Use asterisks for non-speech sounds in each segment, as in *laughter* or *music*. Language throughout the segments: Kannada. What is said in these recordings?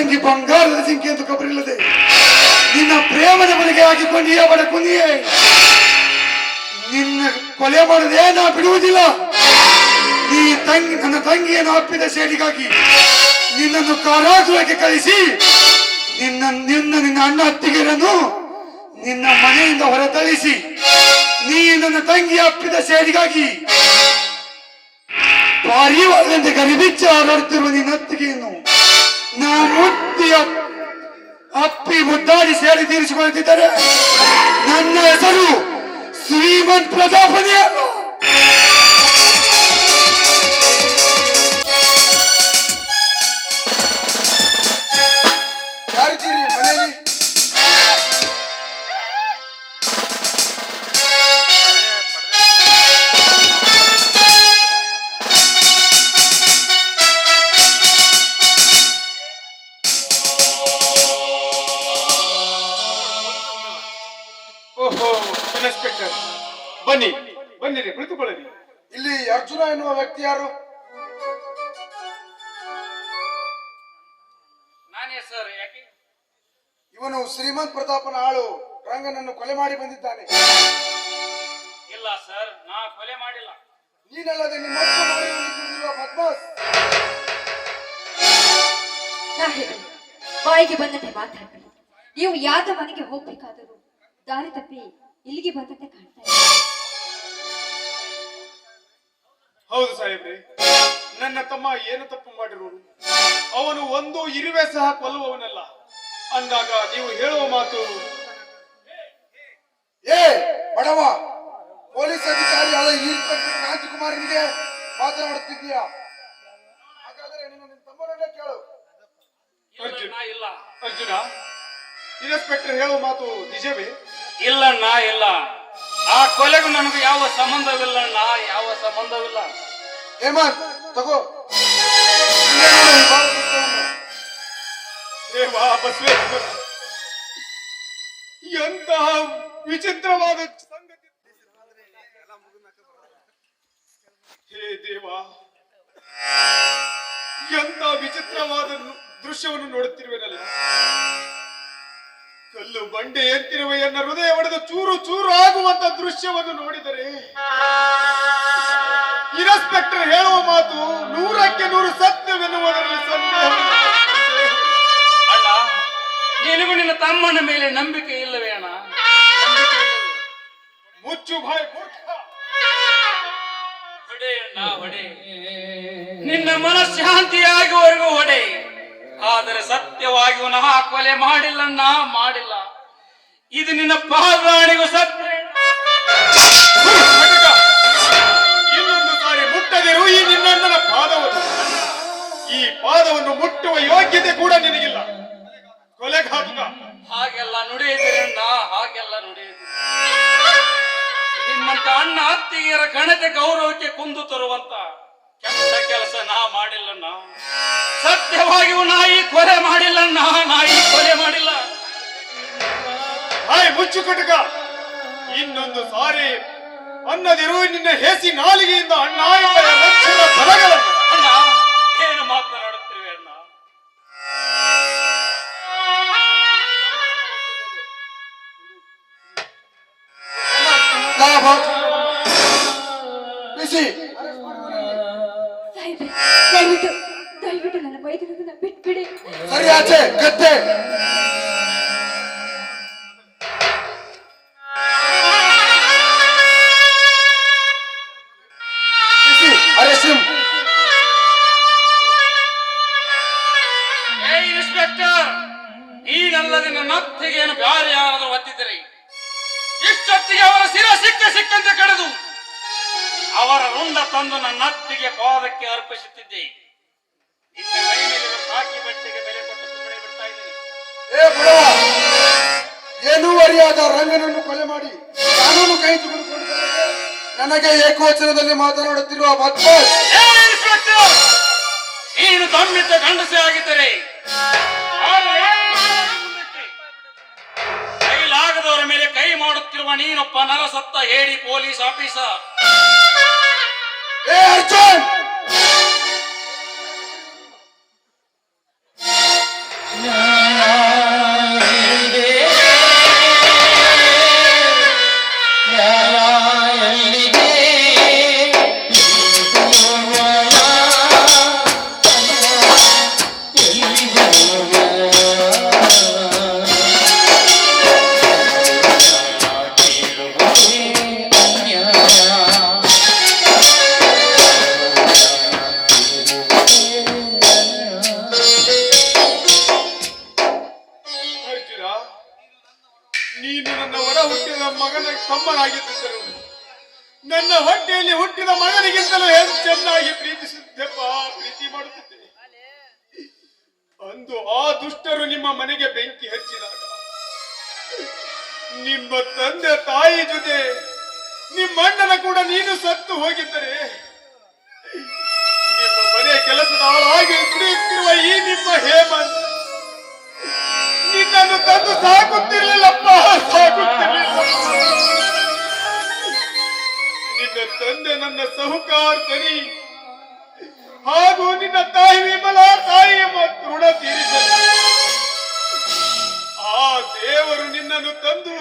ತಂಗಿ ಬಂಗಾರದ ಜಿಂಕೆ ಅಂತ ಕಬರಿಲ್ಲದೆ. ನಿನ್ನ ಪ್ರೇಮದ ಮನೆಗೆ ಹಾಕಿಕೊಂಡಿಯೇ ಕುನಿಯೇ. ನಿನ್ನ ಕೊಲೆ ಮಾಡದೆ ನಾ ಬಿಡುವುದಿಲ್ಲ. ನೀ ತಂಗಿ, ನನ್ನ ತಂಗಿಯನ್ನು ಅಪ್ಪಿದ ಸೇಡಿಗಾಗಿ ನಿನ್ನನ್ನು ಕಾರಾಗೃಹಕ್ಕೆ ಕಳಿಸಿ. ನಿನ್ನ ನಿನ್ನ ನಿನ್ನ ಅಣ್ಣ ಅತ್ತಿಗೆರನ್ನು ನಿನ್ನ ಮನೆಯಿಂದ ಹೊರತಳಿಸಿ ನೀ ನನ್ನ ತಂಗಿ ಅಪ್ಪಿದ ಸೇಡಿಗಾಗಿ ಪಾರಿವಾಳದಂತೆ ಗರಿಬಿಚ್ಚ ಹಾರಾಡುತ್ತಿರುವ ನಿನ್ನ ಅತ್ತಿಗೆಯನ್ನು ನಾ ಮುತ್ತಿ ಅಪ್ಪಿ ಮುದ್ದಾಡಿ ಸೇರಿ ತೀರಿಸಿಕೊಳ್ಳುತ್ತಿದ್ದಾರೆ ನನ್ನ ಹೆಸರು ಶ್ರೀಮಂತ್ ಪ್ರತಾಪನೇ ಶ್ರೀಮಂತ್ ಪ್ರತಾಪನ ಆಳು ರಂಗನನ್ನು ಕೊಲೆ ಮಾಡಿ ಬಂದಿದ್ದಾನೆ. ಇಲ್ಲ ಸರ್ ನಾ ಕೊಲೆ ಮಾಡಿಲ್ಲ. ನೀನಲ್ಲದೆ ನಿಮ್ಮ ಪದ್ಮಾಸ್ ಸಾಹೇಬರೇ, ಬಾಯಿಗೆ ಬಂದಂತೆ ಮಾತಾಡಬೇಡಿ. ನೀವು ಯಾವ ಮನೆಗೆ ಹೋಗ್ಬೇಕಾದರೂ ದಾರಿ ತಪ್ಪಿ ಇಲ್ಲಿಗೆ ಬಂದಂತೆ ಕಾಣ್ತಾ ಇದೆ ಹೌದು ಸಾಹೇಬ್ರಿ ನನ್ನ ತಮ್ಮ ಏನು ತಪ್ಪು ಮಾಡಿರುವುದು ಅವನು ಒಂದು ಇರುವೆ ಸಹ ಕೊಲ್ಲುವವನಲ್ಲ. ಅಂದಾಗ ನೀವು ಹೇಳುವ ಮಾತು ಏ ಬಡವ ಪೊಲೀಸ್ ಅಧಿಕಾರಿ ಈ ಇನ್ಸ್ಪೆಕ್ಟರ್ ನಿಮಗೆ ಮಾತನಾಡುತ್ತಿದ್ದೀಯಾ? ಹಾಗಾದರೆ ನೀನು ನಿನ್ನ ತಮ್ಮನನ್ನೇ ಕೇಳು. ಅರ್ಜುನ ಇಲ್ಲ ಅರ್ಜುನ ಇನ್ಸ್ಪೆಕ್ಟರ್ ಹೇಳುವ ಮಾತು ನಿಜವೇ? ಇಲ್ಲಣ್ಣ ಇಲ್ಲ. ಆ ಕೊಲೆಗೂ ನನಗೂ ಯಾವ ಸಂಬಂಧವಿಲ್ಲಣ್ಣ ಯಾವ ಸಂಬಂಧವಿಲ್ಲ. ಹೇಮಂತ್ ತಗೋ. ಬಸವೇಶ್ವರ ಎಂತಹ ವಿಚಿತ್ರವಾದ ಸಂಗತಿ ಹೇ ದೇವ ಎಂತ ವಿಚಿತ್ರವಾದ ದೃಶ್ಯವನ್ನು ನೋಡುತ್ತಿರುವೆನಲ್ಲ ಕಲ್ಲು ಬಂಡೆ ಎತ್ತಿರುವ ಎನ್ನ ಹೃದಯ ಒಡೆದು ಚೂರು ಚೂರು ಆಗುವಂತ ದೃಶ್ಯವನ್ನು ನೋಡಿದರೆ ಇನ್ಸ್ಪೆಕ್ಟರ್ ಹೇಳುವ ಮಾತು ನೂರಕ್ಕೆ ನೂರು ಸತ್ಯವೆನ್ನುವುದರಲ್ಲಿ ಸಂದೇಹವಿಲ್ಲ. ನಿನಗೂ ನಿನ್ನ ತಮ್ಮನ ಮೇಲೆ ನಂಬಿಕೆ ಇಲ್ಲವೇ ಅಣ್ಣ? ಮುಚ್ಚು ಭಾಯ್ ಹೊಡೆ ಅಣ್ಣ ಹೊಡೆ. ನಿನ್ನ ಮನಃಶಾಂತಿಯಾಗುವವರೆಗೂ ಹೊಡೆ. ಆದರೆ ಸತ್ಯವಾಗಿ ನಾ ಕೊಲೆ ಮಾಡಿಲ್ಲಣ್ಣ? ಮಾಡಿಲ್ಲ. ಇದು ನಿನ್ನ ಪಾದಾಣಿಗೂ ಸತ್ಯ. ಇನ್ನೊಂದು ಸಾರಿ ಮುಟ್ಟದಿರು ಈ ನಿನ್ನ ಪಾದವನ್ನು ಈ ಪಾದವನ್ನು ಮುಟ್ಟುವ ಯೋಗ್ಯತೆ ಕೂಡ ನಿನಗಿಲ್ಲ. ನಿಮ್ಮಂತ ಅಣ್ಣ ಅತ್ತಿಗೆಯರ ಗಣತೆ ಗೌರವಕ್ಕೆ ಕುಂದು ತರುವಂತ ಕೆಟ್ಟ ಕೆಲಸ ನಾ ಮಾಡಿಲ್ಲಣ್ಣ. ಸತ್ಯವಾಗಿಯೂ ನಾಯಿ ಈ ಕೊಲೆ ಮಾಡಿಲ್ಲಣ್ಣ ನಾಯಿ ಕೊಲೆ ಮಾಡಿಲ್ಲ. ಹಾಯ್ ಮುಚ್ಚು ಕಟಕ. ಇನ್ನೊಂದು ಸಾರಿ ಅನ್ನದಿರು ನಿನ್ನ ಹೇಸಿ ನಾಲಿಗೆಯಿಂದ ಅಣ್ಣ ಎಂಬ ಲಕ್ಷಣ ಪದಗಳನ್ನು ಅಣ್ಣ ಏನು ಮಾತನಾಡುತ್ತಿರುವೆ ಅಣ್ಣ? ಸಾಹೇಬ್ರೆ ದಯವಿಟ್ಟು ದಯವಿಟ್ಟು ನನ್ನ ಮೈದನನ್ನ ಬಿಟ್ಬಿಡಿ. ಸರಿ ಆಚೆ ಗತ್ತೆ ಏಕವಚನದಲ್ಲಿ ಮಾತನಾಡುತ್ತಿರುವ ಇನ್ಸ್ಪೆಕ್ಟರ್! ನೀನು ದಮ್ಮಿತ ಗಂಡಸೆ ಆಗಿದ್ದರೆ ಕೈಲಾಗದವರ ಮೇಲೆ ಕೈ ಮಾಡುತ್ತಿರುವ ನೀನೊಬ್ಬ ನರಸತ್ತ ಹೇಳಿ ಪೊಲೀಸ್ ಆಫೀಸರ್. ಏ ಅರ್ಜುನ್! ಹೊಟ್ಟೆಯಲ್ಲಿ ಹುಟ್ಟಿದ ಮಗನಿಗಿಂತಲೂ ಹೆಚ್ಚು ಚೆನ್ನಾಗಿ ಪ್ರೀತಿಸುತ್ತಪ್ಪ ಪ್ರೀತಿ ಮಾಡುತ್ತಿದ್ದೆ. ಅಂದು ಆ ದುಷ್ಟರು ನಿಮ್ಮ ಮನೆಗೆ ಬೆಂಕಿ ಹಚ್ಚಿದಾಗ, ನಿಮ್ಮ ತಂದೆ ತಾಯಿ ಜೊತೆ ನಿಮ್ಮ ಅಣ್ಣನ ಕೂಡ ನೀನು ಸತ್ತು ಹೋಗಿದ್ದರೆ, ನಿಮ್ಮ ಮನೆ ಕೆಲಸದ ಹಾಗೆ ದುಡಿಯುತ್ತಿರುವ ಈ ನಿಮ್ಮ ಹೇಮಂತ್ ನಿನ್ನನ್ನು ತಂದು ಸಾಕುತ್ತಿರಲಿಲ್ಲಪ್ಪ ಸಾಕುತ್ತಿರ್ಲಿಲ್ಲಪ್ಪ ನಿನ್ನ ತಂದೆ ನನ್ನ ಸಹುಕಾರ್ತನಿ. ಹಾಗೂ ನಿನ್ನ ತಾಯಿ ವಿಮಲ ತಾಯಿಯ ಮತ್ತು ಋಣ ತೀರಿಸಲು. ಆ ದೇವರು ನಿನ್ನನ್ನು ತಂದು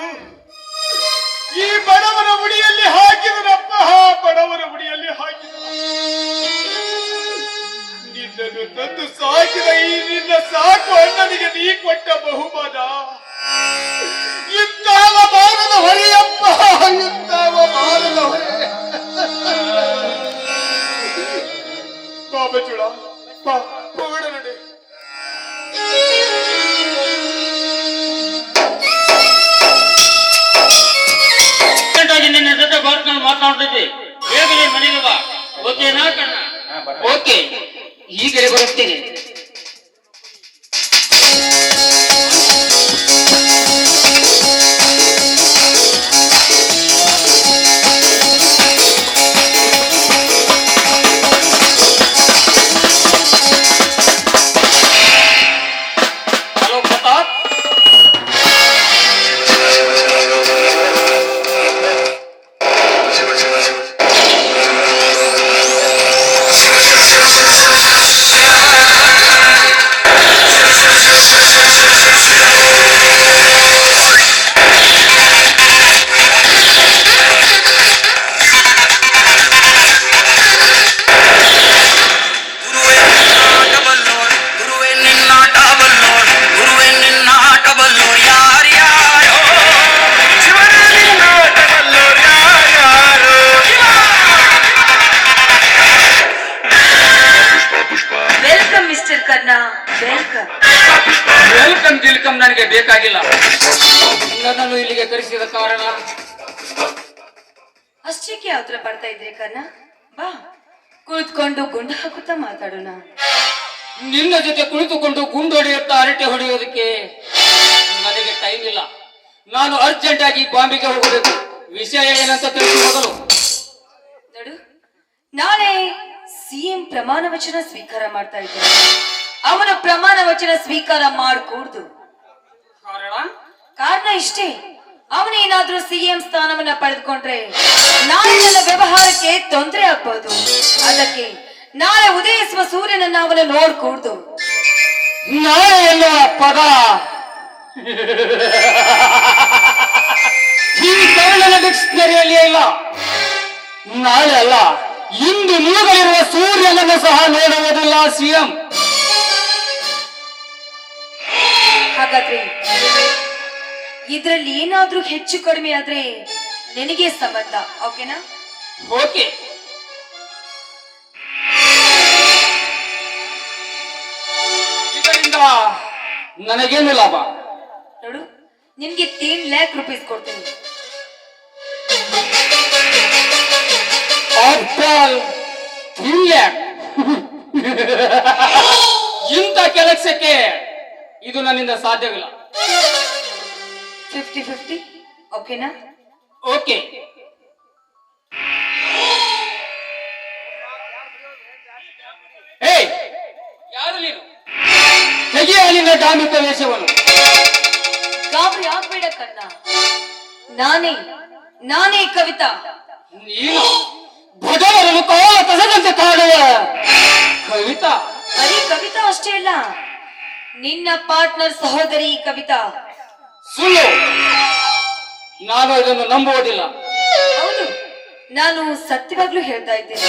ಈ ಬಡವನ ಉಡಿಯಲ್ಲಿ ಹಾಕಿದನಪ್ಪ. ಆ ಬಡವನ ಉಡಿಯಲ್ಲಿ ಹಾಕಿದ ನಿನ್ನನ್ನು ತಂದು ಸಾಕಿದ ಈ ಕುಳಿತುಕೊಂಡು ಗುಂಡು ಹಾಕುತ್ತಾ ಮಾತಾಡೋಣ. ನಿನ್ನ ಜೊತೆ ಕುಳಿತುಕೊಂಡು ಗುಂಡು ಹೊಡೆಯುತ್ತಾ ಅರಟೆ ಹೊಡೆಯೋದಕ್ಕೆ ನನಗೆ ಟೈಮ್ ಇಲ್ಲ. ನಾನು ಅರ್ಜೆಂಟ್ ಆಗಿ ಬಾಂಬೆಗೆ ಹೋಗಬೇಕು. ವಿಷಯ ಏನಂತ ತಿಳಿಸಿ ಮೊದಲು. ನೋಡು ನಾಳೆ ಸಿಎಂ ಪ್ರಮಾಣ ವಚನ ಸ್ವೀಕಾರ ಮಾಡ್ತಾ ಇದ್ದಾರೆ ಅವನ ಪ್ರಮಾಣ ವಚನ ಸ್ವೀಕಾರ ಮಾಡಕೂಡ್ದು. ಕಾರಣ? ಕಾರಣ ಇಷ್ಟೇ. ಅವನೇನಾದ್ರೂ ಸಿಎಂ ಸ್ಥಾನವನ್ನ ಪಡೆದುಕೊಂಡ್ರೆ ನಾಳೆ ನನ್ನ ವ್ಯವಹಾರಕ್ಕೆ ತೊಂದರೆ ಆಗ್ಬಹುದು ಅದಕ್ಕೆ ನಾಳೆ ಉದಯಿಸುವ ಸೂರ್ಯನನ್ನ ಅವನ ನೋಡ್ಕೂಡ್ದು ನಾಳೆ ಎನ್ನುವ ಪದ? ಈ ಕನ್ನಡ ಡಿಕ್ಷನರಿಯಲ್ಲಿ ಇಲ್ಲ. ನಾಳೆ ಅಲ್ಲ ಇಂದು ಮುಳುಗಲಿರುವ ಸೂರ್ಯನನ್ನು ಸಹ ನೋಡುವುದಿಲ್ಲ ಸಿಎಂ. ಹಾಗಾದ್ರೆ ಇದ್ರಲ್ಲಿ ಏನಾದ್ರೂ ಹೆಚ್ಚು ಕಡಿಮೆ ಆದ್ರೆ ನಿನಗೆ ಸಂಬಂಧ ಓಕೆನಾ? ಓಕೆ. ಇದರಿಂದ ನನಗೇನು ಲಾಭ? ನೋಡು ನಿನ್ಗೆ ತೀನ್ ಲ್ಯಾಕ್ ರುಪೀಸ್ ಕೊಡ್ತೀನಿ. ಇಂಥ ಕೆಲಸಕ್ಕೆ ಇದು ನನ್ನಿಂದ ಸಾಧ್ಯವಿಲ್ಲ. ಫಿಫ್ಟಿ ಫಿಫ್ಟಿ ಓಕೆನಾ ಓಕೆ ಏಯ್ ಯಾರು ನೀನು? ತೆಗೆಯ ನಿನ್ನ ಡಾಂಬಿಕ ವೇಷವನ್ನು ಗಾಬರಿ ಆಗ್ಬೇಡ ಕಣ್ಣ. ನಾನೇ ನಾನೇ ಕವಿತಾ. ನೀನು ಭಜವರನ್ನು ಕಾಲ ಕಾಡುವ ಕವಿತಾ. ಬರೀ ಕವಿತಾ ಅಷ್ಟೇ ಅಲ್ಲ ನಿನ್ನ ಪಾರ್ಟ್ನರ್ ಸಹೋದರಿ ಕವಿತಾ. ಸುಳ್ಳು. ನಾನು ಇದನ್ನು ನಂಬುವುದಿಲ್ಲ. ಹೌದು. ನಾನು ಸತ್ಯವಾಗ್ಲೂ ಹೇಳ್ತಾ ಇದ್ದೇನೆ.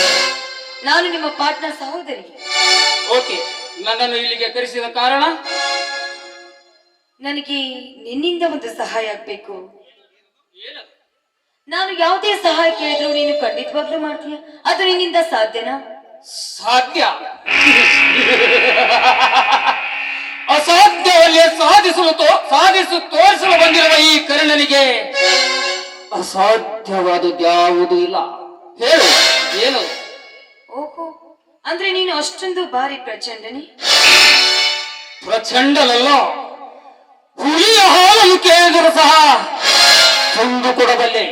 ನಾನು ನಿಮ್ಮ ಪಾರ್ಟ್ನರ್ ಸಹೋದರಿ ಓಕೆ ನನ್ನನ್ನು ಇಲ್ಲಿಗೆ ಕರೆಸಿದ ಕಾರಣ? ನನಗೆ ನಿನ್ನಿಂದ ಒಂದು ಸಹಾಯ ಆಗ್ಬೇಕು. ಏನದು? ನಾನು ಯಾವುದೇ ಸಹಾಯ ಕೇಳಿದ್ರು ನೀನು ಖಂಡಿತವಾಗ್ಲೂ ಮಾಡ್ತೀಯ? ಅದು ನಿನ್ನಿಂದ ಸಾಧ್ಯನಾ? ಸಾಧ್ಯ. *laughs* ಅಸಾಧ್ಯವನ್ನೇ ಸಾಧಿಸಲು ಸಾಧಿಸಲು ಸಾಧಿಸು ತೋರಿಸಲು ಬಂದಿರುವ ಈ ಕರ್ಣನಿಗೆ. ಅಸಾಧ್ಯವಾದದ್ದು ಯಾವುದೂ ಇಲ್ಲ. ಹೇಳು ಏನು? ಓಹೋ ಅಂದ್ರೆ ನೀನು ಅಷ್ಟೊಂದು ಬಾರಿ ಪ್ರಚಂಡನೆ? ಪ್ರಚಂಡನಲ್ಲ. ಹುಲಿಯ ಹಾಲನ್ನು ಕೇಳಿದರೂ ಸಹ ತಂದು ಕೊಡಬಲ್ಲೆ.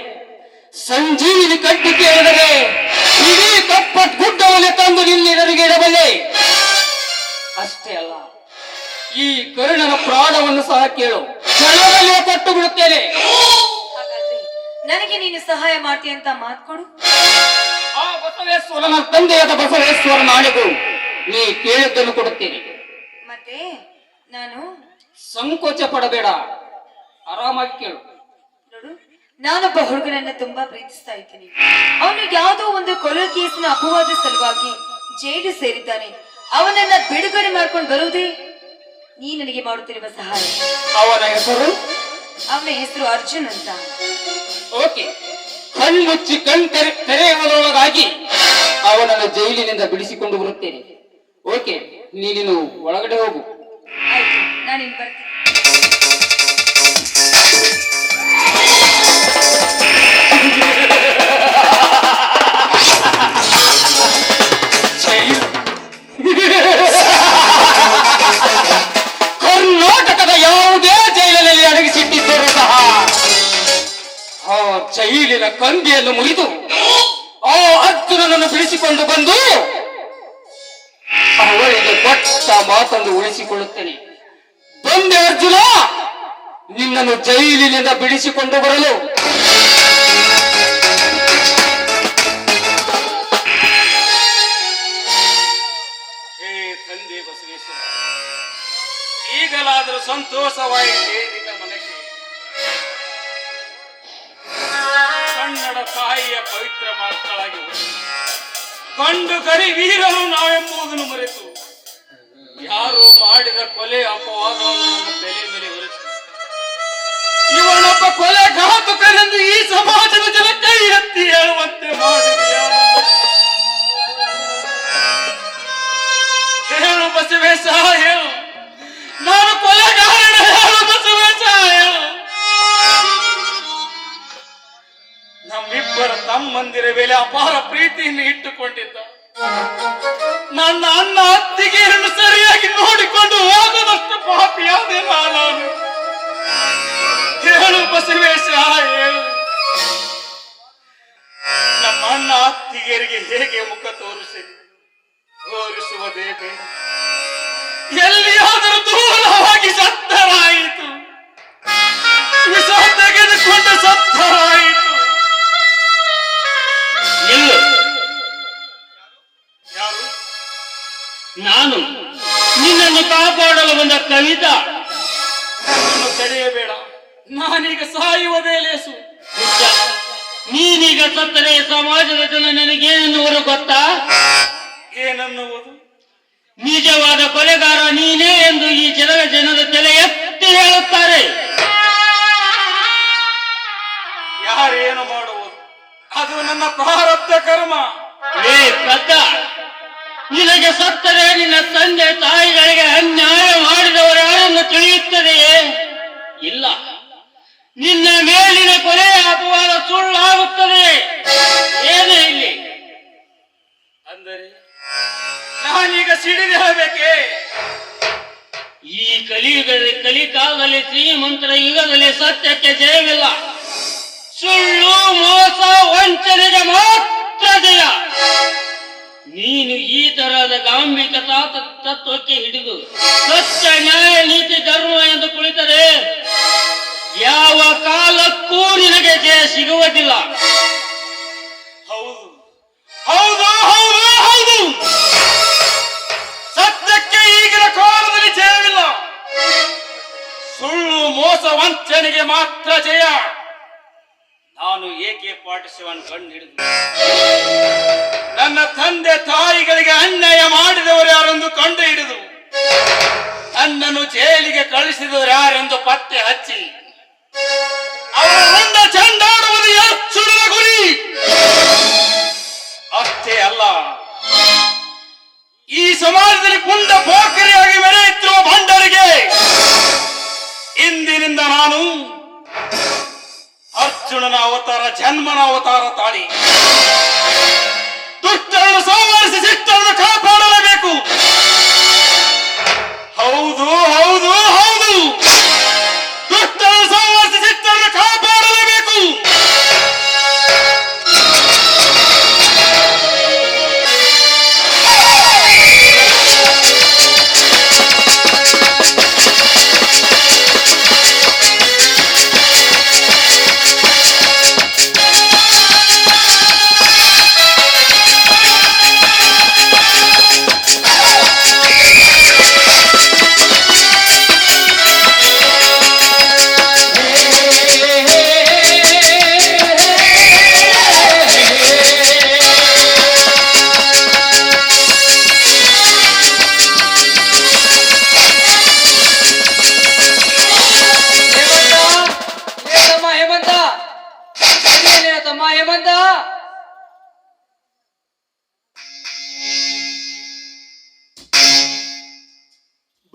ಸಂಜೀವಿನಿ ಕಟ್ಟಿ ಕೇಳಿದರೆ ಇಡೀ ಕಪ್ಪಟ್ ಗುಡ್ಡವನ್ನೇ ತಂದು ನಿನ್ನೆದುರಿಗೆ ಇಡಬಲ್ಲೆ. ಅಷ್ಟೇ ಅಲ್ಲ. ಈ ಕರುಣನ ಪ್ರಾಣವನ್ನು ಸಹ ಕೇಳು. ಕ್ಷಣದಲ್ಲೇ ಕೊಟ್ಟು ಬಿಡುತ್ತೇನೆ ಹಾಗಾದ್ರೆ ನನಗೆ ನೀನು ಸಹಾಯ ಮಾಡ್ತೀಯ ಅಂತ ಮಾತ್ಕೊಡು ಆ ಬಸವೇಶ್ವರನ ತಂದೆಯಾದ ಬಸವೇಶ್ವರ ನಾಳೆಗೂ ನೀ ಕೇಳಿದ್ದನ್ನು ಕೊಡುತ್ತೇನೆ. ಮತ್ತೆ ನಾನು ಸಂಕೋಚ ಪಡಬೇಡ. ಆರಾಮಾಗಿ ಕೇಳು. ನೋಡು ನಾನೊಬ್ಬ ಹುಡುಗನನ್ನ ತುಂಬಾ ಪ್ರೀತಿಸ್ತಾ ಇದ್ದೀನಿ. ಅವನು ಯಾವುದೋ ಒಂದು ಕೊಲೆ ಕೇಸಿನ ಅಪವಾದ ಸಲುವಾಗಿ ಜೈಲು ಸೇರಿದ್ದಾನೆ. ಅವನನ್ನ ಬಿಡುಗಡೆ ಮಾಡ್ಕೊಂಡು ಬರುವುದೇ ನೀ ನನಗೆ ಮಾಡುತ್ತಿರುವ ಸಹಾಯ. ಅವನ ಹೆಸರು? ಅವನ ಹೆಸರು ಅರ್ಜುನ್ ಅಂತ. ಓಕೆ. ಕಣ್ಮುಚ್ಚಿ ಕಣ್ ತೆರೆ ತೆರೆಯುವುದರೊಳಗಾಗಿ ಅವನನ್ನು ಜೈಲಿನಿಂದ ಬಿಡಿಸಿಕೊಂಡು ಬರುತ್ತೇನೆ. ಓಕೆ ನೀನು ಒಳಗಡೆ ಹೋಗು. ಆಯ್ತು ನಾನಿನ್ ಬರ್ತೀನಿ. ಆ ಜೈಲಿನ ಕಂದಿಯನ್ನು ಮುರಿದು ಆ ಅರ್ಜುನನನ್ನು ಬಿಡಿಸಿಕೊಂಡು ಬಂದು ಅವಳಿಗೆ ಕೊಟ್ಟ ಮಾತನ್ನು ಉಳಿಸಿಕೊಳ್ಳುತ್ತೇನೆ. ಬಂದೆ ಅರ್ಜುನ! ನಿನ್ನನ್ನು ಜೈಲಿನಿಂದ ಬಿಡಿಸಿಕೊಂಡು ಬರಲು. ಹೇ ತಂದೆ ಬಸವೇಶ್ವರ, ಈಗಲಾದರೂ ಸಂತೋಷವಾಯಿತೆ ನಿನ್ನ ತಾಯಿಯ ಪವಿತ್ರ ಮಕ್ಕಳಾಗಿ ಕಂಡು ಕರಿ ವೀರರು ನಾವೆಂಬುದನ್ನು ಮರೆತು ಯಾರು ಮಾಡಿದ ಕೊಲೆ ಅಪವಾದವನ್ನು ತಲೆ ಮೇಲೆ ಇವನೊಬ್ಬ ಕೊಲೆ ಘಾತುಕನೆಂದು ಈ ಸಮಾಜದ ಜನ ಕೈ ಎತ್ತಿ ಹೇಳುವಂತೆ ಮಾಡಿದ ಹೇಳು ಬಸವೇಶ, ಹೇಳು. ನಾನು ಕೊಲೆಗಾರನ ನಮ್ಮಿಬ್ಬರ ತಮ್ಮಂದಿರ ಮೇಲೆ ಅಪಾರ ಪ್ರೀತಿಯನ್ನು ಇಟ್ಟುಕೊಂಡಿದ್ದ. ನನ್ನ ಅನ್ನ ಅತ್ತಿಗೆಯನ್ನು ಸರಿಯಾಗಿ ನೋಡಿಕೊಂಡು ಹೋಗದಷ್ಟು ಪಾಪಿಯಾದೆ ನಾನು. ಹೇಳು ಬಸವೇಶ ನಮ್ಮ ಅಣ್ಣ ಅತ್ತಿಗೆರಿಗೆ ಹೇಗೆ ಮುಖ ತೋರಿಸಿ? ತೋರಿಸುವುದೇ ಬೇಡ ಎಲ್ಲಿಯಾದರೂ ದೂರವಾಗಿ ಸತ್ತರಾಯಿತು. ವಿಷ ತೆಗೆದುಕೊಂಡು ಸತ್ತರಾಯಿತು. ಬಂದ ಕವಿತಾ. ನನ್ನನ್ನು ತಡೆಯಬೇಡ. ನಾನೀಗ ಸಾಯುವುದೇ ಲೇಸು ನೀನೀಗ ಸತ್ತರೆ ಸಮಾಜದ ಜನ ನನಗೇನೆನ್ನುವರು ಗೊತ್ತಾ? ಏನನ್ನುವುದು? ನಿಜವಾದ ಕೊಲೆಗಾರ ನೀನೇ ಎಂದು ಈ ಜನರ ಜನರ ತಲೆ ಎತ್ತಿ ಹೇಳುತ್ತಾರೆ. ಯಾರೇನು ಮಾಡುವುದು? ಅದು ನನ್ನ ಪ್ರಾರಬ್ಧ ಕರ್ಮ. ಏ ಕದ್ದ ನಿನಗೆ ಸತ್ತರೆ ನಿನ್ನ ತಂದೆ ತಾಯಿಗಳಿಗೆ ಅನ್ಯಾಯ ಮಾಡಿದವರು ಯಾರನ್ನು ತಿಳಿಯುತ್ತದೆಯೇ? ಇಲ್ಲ. ನಿನ್ನ ಮೇಲಿನ ಕೊನೆಯ ಅಪವಾದ ಸುಳ್ಳಾಗುತ್ತದೆ. ಏನೇ ಇಲ್ಲಿ ಅಂದರೆ ನಾನೀಗ ಸಿಡಿದು ಹೇಳಬೇಕೇ ಈ ಕಲಿಯುಗದ ಕಲಿಕಾಲದಲ್ಲಿ ಶ್ರೀಮಂತರ ಯುಗದಲ್ಲಿ ಸತ್ಯಕ್ಕೆ ಜಯವಿಲ್ಲ. ಸುಳ್ಳು ಮೋಸ ವಂಚನೆಗೆ ಮಾತ್ರ ಜಯ. ನೀನು ಈ ತರಹದ ಗಾಂಭೀಕ ತಾತ ತತ್ವಕ್ಕೆ ಹಿಡಿದು ಸತ್ಯ ನ್ಯಾಯ ನೀತಿ ಧರ್ಮ ಎಂದು ಕುಳಿತರೆ, ಯಾವ ಕಾಲಕ್ಕೂ ನಿನಗೆ ಜಯ ಸಿಗುವುದಿಲ್ಲ. ಹೌದು. ಹೌದು ಹೌದು ಹೌದು. ಸತ್ಯಕ್ಕೆ ಈಗಿನ ಕಾಲದಲ್ಲಿ ಜಯವಿಲ್ಲ. ಸುಳ್ಳು ಮೋಸ ವಂಚನೆಗೆ ಮಾತ್ರ ಜಯ. ನಾನು ಏಕೆ ಪಾಠಶವನ್ ಕಂಡು ಹಿಡಿದು ನನ್ನ ತಂದೆ ತಾಯಿಗಳಿಗೆ ಅನ್ಯಾಯ ಮಾಡಿದವರು ಯಾರೆಂದು ಕಂಡು ಹಿಡಿದು, ನನ್ನನ್ನು ಜೈಲಿಗೆ ಕಳಿಸಿದವರು ಯಾರೆಂದು ಪತ್ತೆ ಹಚ್ಚಿ, ಅವರ ಮುಂದ ಚೆಂಡಾಡುವುದು ಎಚ್ಚುಡಿನ ಗುರಿ. ಅಷ್ಟೇ ಅಲ್ಲ, ಈ ಸಮಾಜದಲ್ಲಿ ಪುಂಡ ಪೋಖರಿಯಾಗಿ ಮೆರೆಯುತ್ತಿರುವ ಭಂಡರಿಗೆ ಇಂದಿನಿಂದ ನಾನು ಅರ್ಜುನನ ಅವತಾರ, ಜನ್ಮನ ಅವತಾರ ತಾಳಿ. ದುಷ್ಟರನ್ನು ಸಂಹರಿಸಿ ಶಿಷ್ಟರನ್ನು ಕಾಪಾಡಲೇಬೇಕು. ಹೌದು ಹೌದು ಹೌದು. ದುಷ್ಟರನ್ನು ಸಂಹರಿಸಿ ಶಿಷ್ಟರನ್ನು ಕಾಪಾಡಲೇಬೇಕು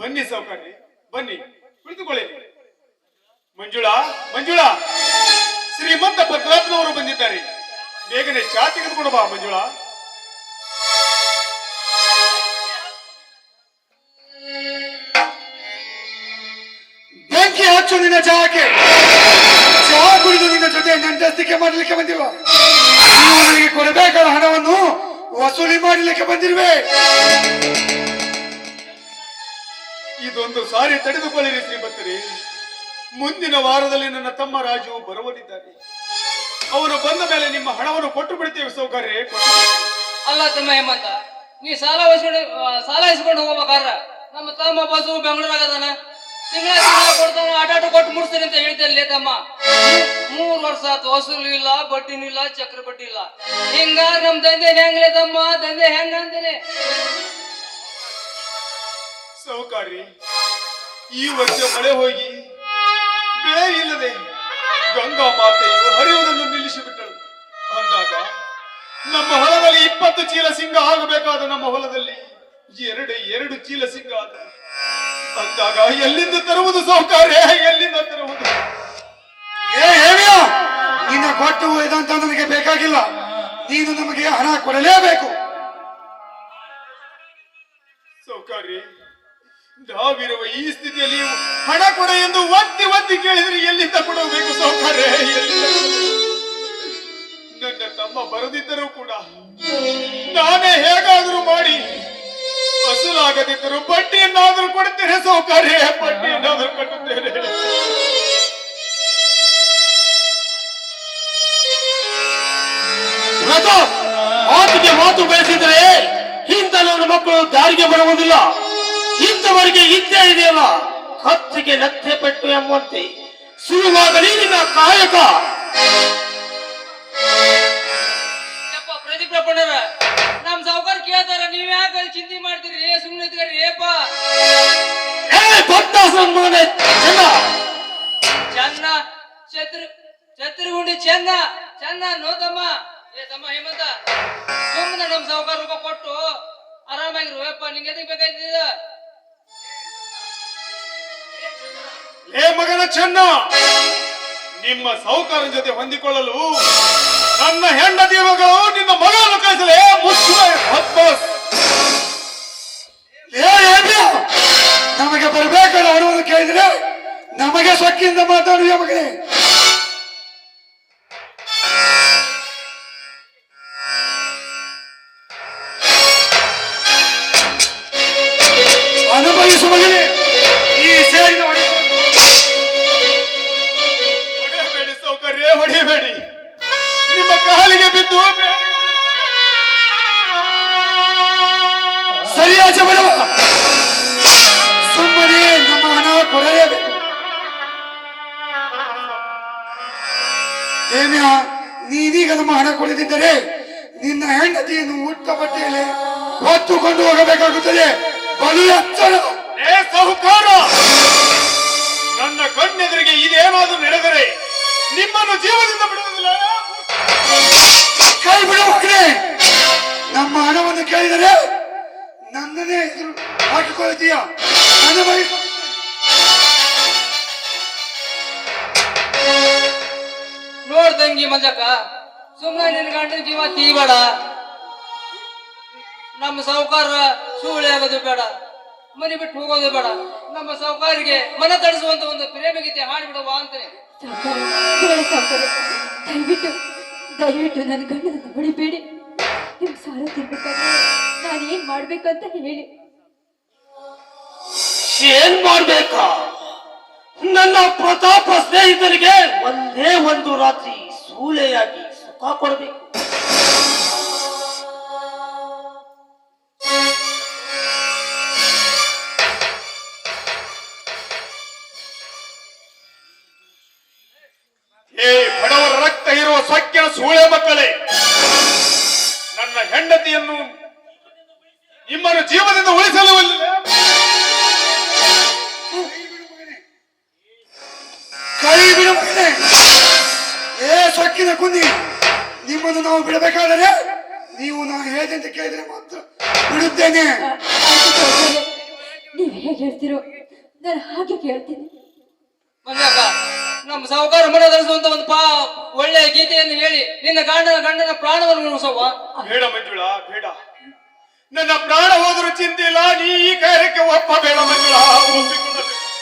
ಬನ್ನಿ ಸೌಕರ್ಯ ಬನ್ನಿ, ಕುಳಿತುಕೊಳ್ಳಿ. ಮಂಜುಳಾ ಮಂಜುಳಾ. ಶ್ರೀಮಂತ ಭದ್ರಾತ್ಮವರು ಬಂದಿದ್ದಾರೆ. ಬೇಗನೆ ಚಾ ತೆಗೆದುಕೊಂಡು ಬಾ, ಮಂಜುಳಾ. ಬೆಂಕಿ ಹಚ್ಚು ನಿನ್ನ ಚಹಾಕ್ಕೆ ಚಹಾ ಕುಡಿದು ನಿನ್ನ ಜೊತೆ ನಂಟಸ್ತಿಕೆ ಮಾಡಲಿಕ್ಕೆ ಬಂದಿರುವ ನೀವು ನನಗೆ ಕೊಡಬೇಕಾದ ಹಣವನ್ನು ವಸೂಲಿ ಮಾಡಲಿಕ್ಕೆ ಬಂದಿರುವೆ. ಇದೊಂದು ಸಾರಿ ತಡೆದುಕೊಳ್ಳಿರಿ ಶ್ರೀಮಂತರೇ. ಮುಂದಿನ ವಾರದಲ್ಲಿ ನನ್ನ ತಮ್ಮ ರಾಜು ಬರುವನಿದ್ದಾನೆ. ಅವನು ಬಂದ ಮೇಲೆ ನಿಮ್ಮ ಹಣವನ್ನು ಕೊಟ್ಟು ಬಿಡ್ತೇವೆ ಸೌಕರ್ಯ ಅಲ್ಲ ತಮ್ಮ ಹೇಮಂತ, ನೀ ಸಾಲ ವಹಿಸ್ಕೊಂಡು ಸಾಲ ಇಸ್ಕೊಂಡು ಹೋಗ್ಬೇಕಾರ ನಮ್ಮ ತಮ್ಮ ಬಸ್ಸು ಬೆಂಗಳೂರಾಗದಾನ? ತಿಂಗಳ ಕೊಡ್ತಾನೆ ಕೊಡ್ತಾನ ಆಟಾಟ ಕೊಟ್ಟು ಮುಡ್ಸ್ತೀನಿ ಅಂತ ಹೇಳ್ತೇನೆ ತಮ್ಮ. ಮೂರ್ ವರ್ಷ ಆತು ವಸೂಲು ಇಲ್ಲ, ಬಡ್ಡಿನೂ ಇಲ್ಲ ಚಕ್ರ ಬಡ್ಡಿ ಇಲ್ಲ. ಹಿಂಗಾರ ನಮ್ ದಂಧೆ ಹೆಂಗ್ಲೇ ತಮ್ಮ, ದಂಧೆ ಹೆಂಗ ಅಂತೀನಿ? ಸೌಕಾರಿ ಈ ವರ್ಷ ಮಳೆ ಹೋಗಿ ಬೆಳೆ ಇಲ್ಲದೆ ಗಂಗಾ ಮಾತೆಯು ಹರಿಯುವುದನ್ನು ನಿಲ್ಲಿಸಿಬಿಟ್ಟಳು ಅಂದಾಗ ನಮ್ಮ ಹೊಲದಲ್ಲಿ ಇಪ್ಪತ್ತು ಚೀಲ ಸಿಂಗ ಆಗಬೇಕಾದ ನಮ್ಮ ಹೊಲದಲ್ಲಿ ಎರಡು ಎರಡು ಚೀಲ ಸಿಂಗ ಆದ. ಅಂದಾಗ ಎಲ್ಲಿಂದ ತರುವುದು ಸೌಕಾರ್ಯ? ಎಲ್ಲಿಂದ ತರುವುದು? ಏ ನಿನ್ನ ಕೊಟ್ಟು ಇದಂತ ನನಗೆ ಬೇಕಾಗಿಲ್ಲ. ನೀನು ನಮಗೆ ಹಣ ಕೊಡಲೇಬೇಕು. ಸೌಕಾರ್ಯ. ನಾವಿರುವ ಈ ಸ್ಥಿತಿಯಲ್ಲಿ ಹಣ ಕೊಡ ಎಂದು ಒತ್ತಿ ಒತ್ತಿ ಕೇಳಿದ್ರೆ ಎಲ್ಲಿಂದ ಕೊಡಬೇಕು ಸೌಕರ್ಯ? ನನ್ನ ತಮ್ಮ ಬರದಿದ್ದರೂ ಕೂಡ ನಾನೇ ಹೇಗಾದರೂ ಮಾಡಿ ವಸೂಲಾಗದಿದ್ದರೂ ಬಟ್ಟೆಯನ್ನಾದರೂ ಕೊಡುತ್ತೇನೆ, ಸೌಕರ್ಯ ಬಡ್ಡಿಯನ್ನಾದರೂ ಕೊಡುತ್ತೇನೆ ಮಾತಿಗೆ ಮಾತು ಬೆಳೆಸಿದರೆ ನನ್ನ ಮಕ್ಕಳು ದಾರಿಗೆ ಬರುವುದಿಲ್ಲ. ಇಂಥವರಿಗೆ ಇದ್ದೇ ಇದೆಯಲ್ಲ? ಕತ್ತಿಗೆ ಲತ್ತೆ ಪೆಟ್ಟು ಎಂಬಂತೆ. ಶುರುವಾಗಲಿ ನಿನ್ನ ಕಾಯಕ. ಪ್ರದೀಪ್ ರಪ್ಪಣ್ಣರ ನಮ್ ಸಾವುಕಾರ ಕೇಳ್ತಾರ ನೀವ್ ಯಾಕೆ ಚಿಂತೆ ಮಾಡ್ತೀರಿ? ಸುಮ್ಮನೆ ಏಪ. ಏ ಭಕ್ತಾಸನ ಮಗನೇ ಚೆನ್ನ ಚೆನ್ನ ಛತ್ರಿ ಛತ್ರಿಗುಂಡಿ ಚೆನ್ನ ಚೆನ್ನ ನೋದಮ್ಮ ಏ ತಮ್ಮ ಹೇಮಂತ ಸುಮ್ಮನೆ ನಮ್ ಸಾವುಕಾರ ರೂಪ ಕೊಟ್ಟು ಆರಾಮಾಗಿರು ಯಪ್ಪ ನಿಂಗೆ ಎದಕ್ ಬೇಕಾಯ್ತಿದ? ಏ ಮಗನ ಚೆನ್ನ, ನಿಮ್ಮ ಸೌಕರ್ಯ ಜೊತೆ ಹೊಂದಿಕೊಳ್ಳಲು ನನ್ನ ಹೆಂಡತಿ ಮಗಳು ನಿನ್ನ ಮಗಳನ್ನು ಕಳಿಸಲೇ. ಮುಚ್ಚುವೆ ಹಬ್ಬಸ್ ನಮಗೆ ಬರಬೇಕು ಅನ್ನೋದು ಕೇಳಿದ್ರೆ ನಮಗೆ ಸೊಕ್ಕಿಂದ ಮಾತಾಡುವ ಮಗನೇ. ನಿನ್ನ ಹೆಂಡತಿಯನ್ನು ಊಟ ಬಟ್ಟೆಯಲ್ಲಿ ಹೊತ್ತುಕೊಂಡು ಹೋಗಬೇಕಾಗುತ್ತದೆ. ಬಲು ಎಚ್ಚರ. ಏ ಸಾಹುಕಾರ ನನ್ನ ಕಣ್ಣೆದುರಿಗೆ ಇದೇನಾದ್ರೂ ನಡೆದರೆ ನಿಮ್ಮನ್ನು ಜೀವದಿಂದ ಬಿಡುವುದಿಲ್ಲ. ಕೈ ಬಿಡು ನಮ್ಮ ಹಣವನ್ನು ಕೇಳಿದರೆ ನನ್ನನ್ನೇ ಎದುರು ಹಾಕಿಕೊಳ್ಳುತ್ತೀಯ? ನನ್ನ ಬಳಿ ನೋಡ್ದಂಗಿ ಮಜಕ ಸುಮ್ಮನೆ ನಿನ್ ಗಂಡ ಜೀವ ತೀಬೇಡ ನಮ್ಮ ಸಾಹುಕಾರ ಸೂಳೆ ಆಗೋದು ಬೇಡ. ಮನೆ ಬಿಟ್ಟು ಹೋಗೋದು ಬೇಡ. ನಮ್ಮ ಸಾಹುಕಾರಿಗೆ ಮನ ತಡಿಸುವಂತ ಒಂದು ಪ್ರೇಮಗೀತೆ ಹಾಡ್ಬಿಡುವ ಅಂತಾನೆ. ದಯವಿಟ್ಟು ದಯವಿಟ್ಟು ನನ್ನ ಗಂಡನ ಹೊಡಿಬೇಡಿ. ನಿಮ್ಗೆ ಸಾಲ ತಿನ್ಬೇಕಾದ್ರೆ ನಾನು ಏನ್ ಮಾಡ್ಬೇಕಂತ ಹೇಳಿ. ಏನ್ ಮಾಡ್ಬೇಕಾ? ನನ್ನ ಪ್ರತಾಪ ಸ್ನೇಹಿತರಿಗೆ ಒಂದೇ ಒಂದು ರಾತ್ರಿ ಸೂಳೆಯಾಗಿ ಕೊಡಬೇಕು ಏ ಬಡವರ ರಕ್ತ ಇರುವ ಸೊಕ್ಕಿನ ಸೂಳೆ ಮಕ್ಕಳೇ ನನ್ನ ಹೆಂಡತಿಯನ್ನು ನಿಮ್ಮನ್ನು ಜೀವನದಿಂದ ಉಳಿಸಲು. ಕೈ ಬಿಡು ಮಗನೇ. ಏ ಸೊಕ್ಕಿನ ಕುಂದಿ. ನಿಮ್ಮನ್ನು ನಾವು ಬಿಡಬೇಕಾದರೆ ನೀವು ನಾನು ಅಂತ ಕೇಳಿದ್ರೆ ಮಾತ್ರ ಬಿಡುತ್ತೇನೆ. ನೀವು. ನೀವ್ ಹೇಗೆ ಹೇಳ್ತೀರೋ ನಾನು ಹಾಗೆ ಕೇಳ್ತೀನಿ. ನಮ್ಮ ಸಾಹುಕಾರ ಮನೆ ಒಂದು ಪಾ ಒಳ್ಳೆ ಗೀತೆಯನ್ನು ಹೇಳಿ ನಿನ್ನ ಗಂಡನ ಗಂಡನ ಪ್ರಾಣವನ್ನು ಉಳಿಸವ್ವ. ಬೇಡ ಮಂಜುಳ ಬೇಡ. ನನ್ನ ಪ್ರಾಣ ಹೋದರೂ ಚಿಂತೆ ಇಲ್ಲ ನೀ ಈ ಕಾರ್ಯಕ್ಕೆ ಒಪ್ಪ ಬೇಡ ಮಂಜುಳಾ.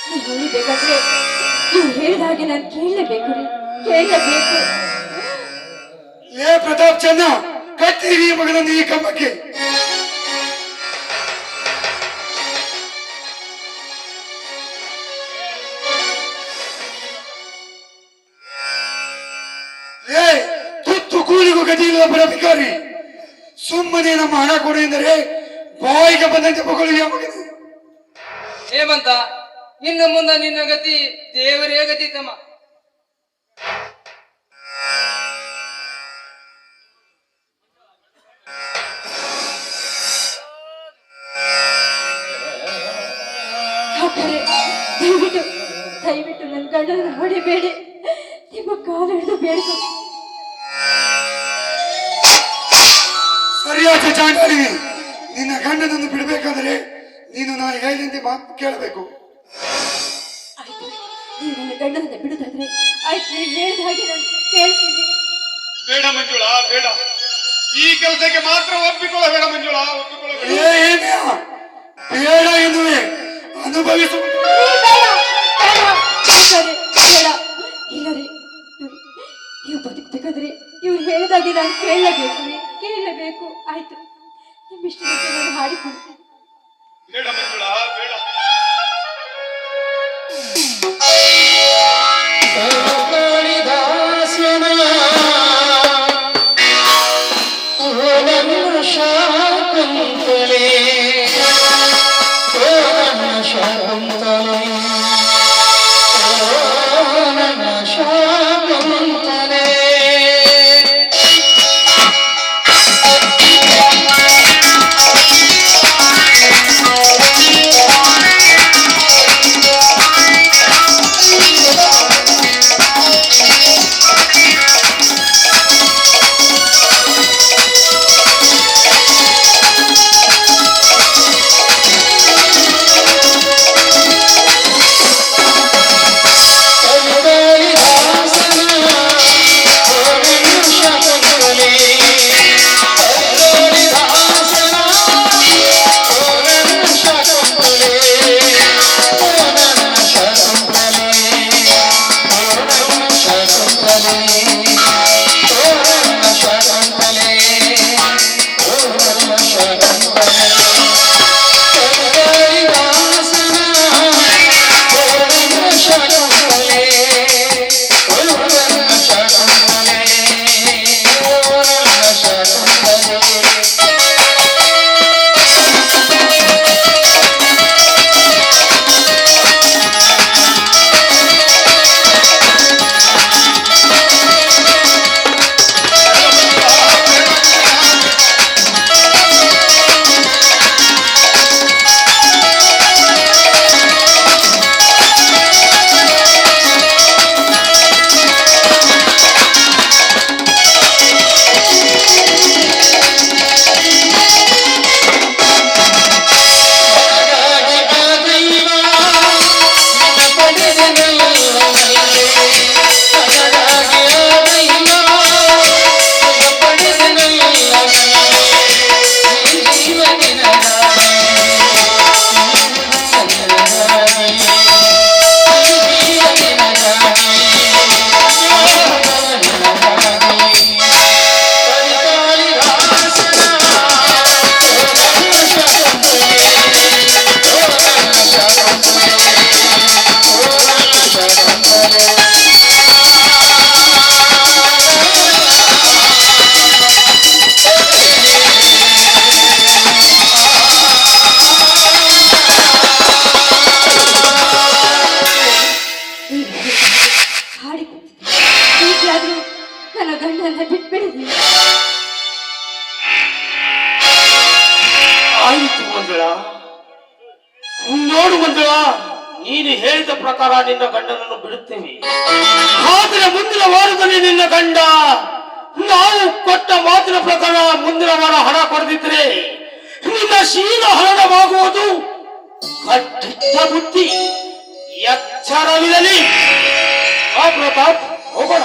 ನೀವು ಉಳಿಬೇಕಾದ್ರೆ ಹೇಳಿದ ಹಾಗೆ ನಾನು ಕೇಳಲೇಬೇಕು ರೀ. ಕೇಳಲೇಬೇಕು. ಏ ಪ್ರತಾಪ್ ಚೆನ್ನ ಕಟ್ಟಿರಿ ಮಗನನ್ನು ಈ ಕಂಬಕ್ಕೆ. ತುತ್ತು ಕೂಲಿಗೂ ಗತಿ ಇಲ್ಲದ ಅಧಿಕಾರಿ ಸುಮ್ಮನೆ ನಮ್ಮ ಹಣ ಕೊಡು ಎಂದರೆ ಬಾಯಿಗೆ ಬಂದಂತೆ ಮಗಳು ಹೇಮಂತ ಇನ್ನು ಮುಂದೆ ನಿನ್ನ ಗತಿ ದೇವರೇ ಗತಿ ತಮ್ಮ. ಸಾವುಕಾರೆ, ದಯವಿಟ್ಟು ದಯವಿಟ್ಟು ನನ್ನ ಗಂಡನ ಹೊಡಿಬೇಡಿ ನಿಮ್ಮ ಕಾಲು ಹಿಡಿದು ಬೇಡಿ. ಸರಿಯಾದ ಜಾಣಿ ನಿನ್ನ ಗಂಡನನ್ನು ಬಿಡಬೇಕಾದರೆ ನೀನು ನಾನು ಹೇಳಿದಂತೆ ಮಾತು ಕೇಳಬೇಕು. ಆಯ್ತು. ನೀವು ನನ್ನ ಗಂಡನನ್ನ ಬಿಡುದಾದ್ರೆ ಆಯ್ತು ಹೇಳಿದ ಹಾಗೆ ನಾನು ಕೇಳ್ತೀನಿ. ಬೇಡ ಮಂಜುಳಾ ಬೇಡ. ಈ ಕೆಲಸಕ್ಕೆ ಮಾತ್ರ ಒಪ್ಪಿಕೊಳ್ಳಬೇಡ ಮಂಜುಳಾ ಒಪ್ಪಿಕೊಳ್ಳಬೇಡ? ಬೇಡ ಎನ್ನುವೆ. ಅನುಭವಿಸು. ಸರಿ ಬೇಡ ಇಲ್ಲ ರೀ ನೋಡಿ, ನೀವು ಬದುಕಬೇಕಾದ್ರೆ ಇವ್ರು ಹೇಳಿದಾಗೆ ನಾನು ಕೇಳಲೇಬೇಕು ಕೇಳಲೇಬೇಕು ಆಯ್ತು ನಿಮ್ಮಿಷ್ಟಕ್ಕೆ ನಾನು ಹಾಡಿಕೊಡ್ತೀನಿ ಬೇಡ ಮಂಜುಳಾ ಬೇಡ. ಬುದ್ಧಿ ಎಚ್ಚರವಿರಲಿ ಆ ಪ್ರತಾಪ್ ಹೋಗೋಣ